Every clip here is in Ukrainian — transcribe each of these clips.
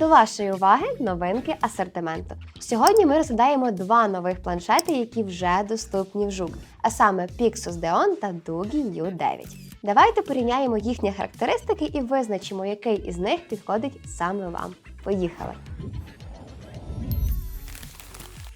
До вашої уваги новинки асортименту. Сьогодні ми розглядаємо два нових планшети, які вже доступні в жук, а саме Pixus Deon та Doogie U9. Давайте порівняємо їхні характеристики і визначимо, який із них підходить саме вам. Поїхали!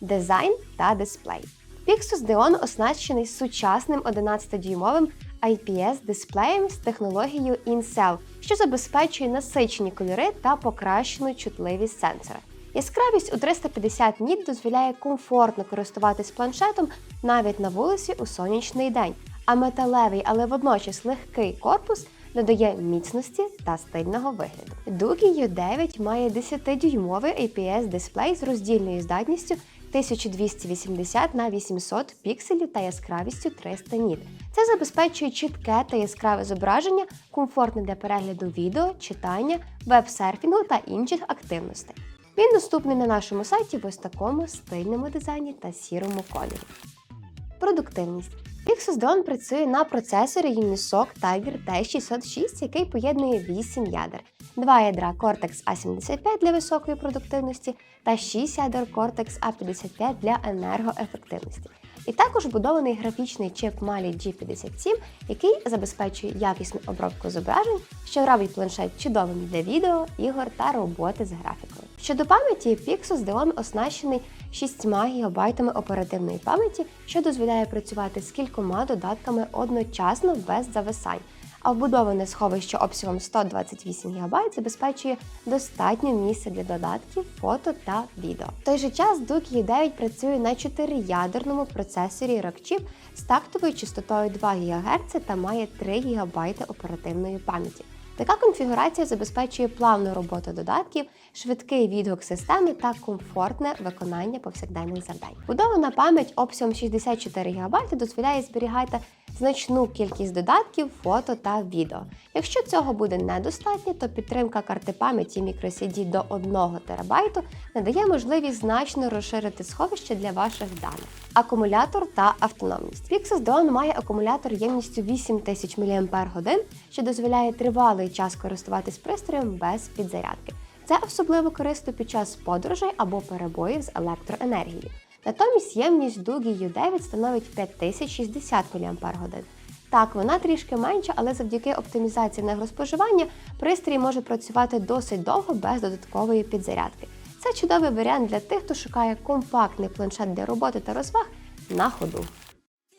Дизайн та дисплей. Pixus Deon оснащений сучасним 11-дюймовим IPS-дисплеєм з технологією InCell, що забезпечує насичені кольори та покращену чутливість сенсора. Яскравість у 350 ніт дозволяє комфортно користуватись планшетом навіть на вулиці у сонячний день, а металевий, але водночас легкий корпус додає міцності та стильного вигляду. Doogie U9 має 10-дюймовий IPS-дисплей з роздільною здатністю 1280 на 800 пікселів та яскравістю 300 ніт. Це забезпечує чітке та яскраве зображення, комфортне для перегляду відео, читання, веб-серфінгу та інших активностей. Він доступний на нашому сайті в ось такому стильному дизайні та сірому кольорі. Продуктивність. Pixus Dawn працює на процесорі Unisoc Tiger T606, який поєднує 8 ядер, 2 ядра Cortex A75 для високої продуктивності та 6 ядер Cortex A55 для енергоефективності. І також вбудований графічний чип Mali G57, який забезпечує якісну обробку зображень, що робить планшет чудовим для відео, ігор та роботи з графікою. Щодо пам'яті, Pixus Deon оснащений 6 ГБ оперативної пам'яті, що дозволяє працювати з кількома додатками одночасно без зависань. А вбудоване сховище обсягом 128 ГБ забезпечує достатньо місця для додатків, фото та відео. В той же час Duke U9 працює на 4-ядерному процесорі Rockchip з тактовою частотою 2 ГГц та має 3 ГБ оперативної пам'яті. Така конфігурація забезпечує плавну роботу додатків, швидкий відгук системи та комфортне виконання повсякденних завдань. Будована пам'ять обсягом 64 ГБ дозволяє зберігати значну кількість додатків, фото та відео. Якщо цього буде недостатньо, то підтримка карти пам'яті microSD до 1 ТБ надає можливість значно розширити сховище для ваших даних. Акумулятор та автономність. Pixus Dawn має акумулятор ємністю 8000 мАч, що дозволяє тривалий час користуватись пристроєм без підзарядки. Це особливо корисно під час подорожей або перебоїв з електроенергією. Натомість ємність Doogie U9 становить 5060 мАч. Так, вона трішки менша, але завдяки оптимізації енергоспоживання пристрій може працювати досить довго без додаткової підзарядки. Це чудовий варіант для тих, хто шукає компактний планшет для роботи та розваг на ходу.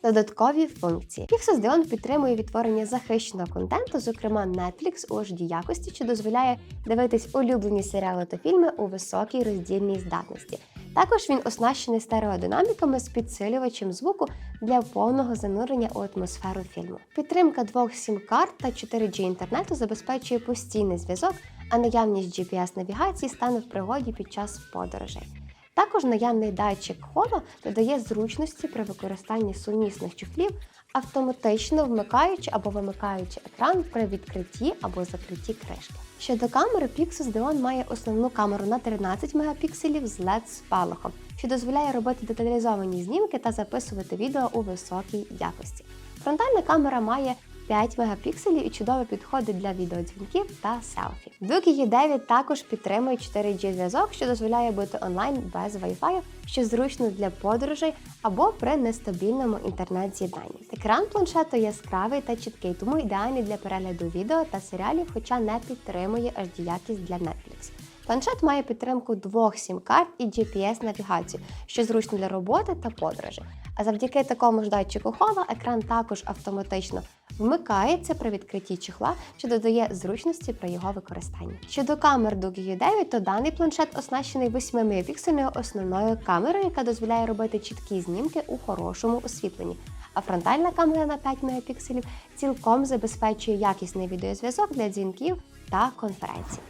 Додаткові функції. Pixus Deon підтримує відтворення захищеного контенту, зокрема Netflix у HD якості, що дозволяє дивитись улюблені серіали та фільми у високій роздільній здатності. Також він оснащений стереодинаміками з підсилювачем звуку для повного занурення у атмосферу фільму. Підтримка двох сім-карт та 4G інтернету забезпечує постійний зв'язок, а наявність GPS-навігації стане в пригоді під час подорожей. Також наявний датчик ходу додає зручності при використанні сумісних чохлів, автоматично вмикаючи або вимикаючи екран при відкритті або закритті кришки. Щодо камери, Pixus Deon має основну камеру на 13 мегапікселів з LED спалахом, що дозволяє робити деталізовані знімки та записувати відео у високій якості. Фронтальна камера має 5 мегапікселів і чудово підходить для відеодзвінків та селфі. Doogie U9 також підтримує 4G зв'язок, що дозволяє бути онлайн без Wi-Fi, що зручно для подорожей або при нестабільному інтернет-з'єднанні. Екран планшету яскравий та чіткий, тому ідеальний для перегляду відео та серіалів, хоча не підтримує HD якість для Netflix. Планшет має підтримку двох сім-карт і GPS-навігацію, що зручно для роботи та подорожей. А завдяки такому ж датчику хода екран також автоматично вмикається при відкритті чехла, що додає зручності при його використанні. Щодо камер Doogie U9, то даний планшет оснащений 8 мегапіксельною основною камерою, яка дозволяє робити чіткі знімки у хорошому освітленні. А фронтальна камера на 5 мегапікселів цілком забезпечує якісний відеозв'язок для дзвінків та конференцій.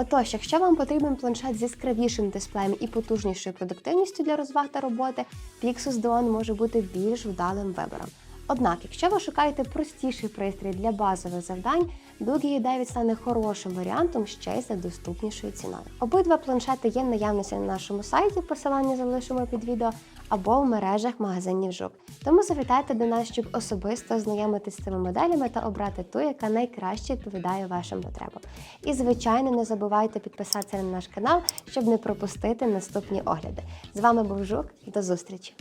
Отож, якщо вам потрібен планшет з яскравішим дисплеєм і потужнішою продуктивністю для розваг та роботи, Pixus Dawn може бути більш вдалим вибором. Однак, якщо ви шукаєте простіший пристрій для базових завдань, Doogee U9 стане хорошим варіантом ще й за доступнішою ціною. Обидва планшети є наявності на нашому сайті, посилання залишимо під відео, або в мережах магазинів Жук. Тому завітайте до нас, щоб особисто ознайомитись з цими моделями та обрати ту, яка найкраще відповідає вашим потребам. І, звичайно, не забувайте підписатися на наш канал, щоб не пропустити наступні огляди. З вами був Жук. До зустрічі!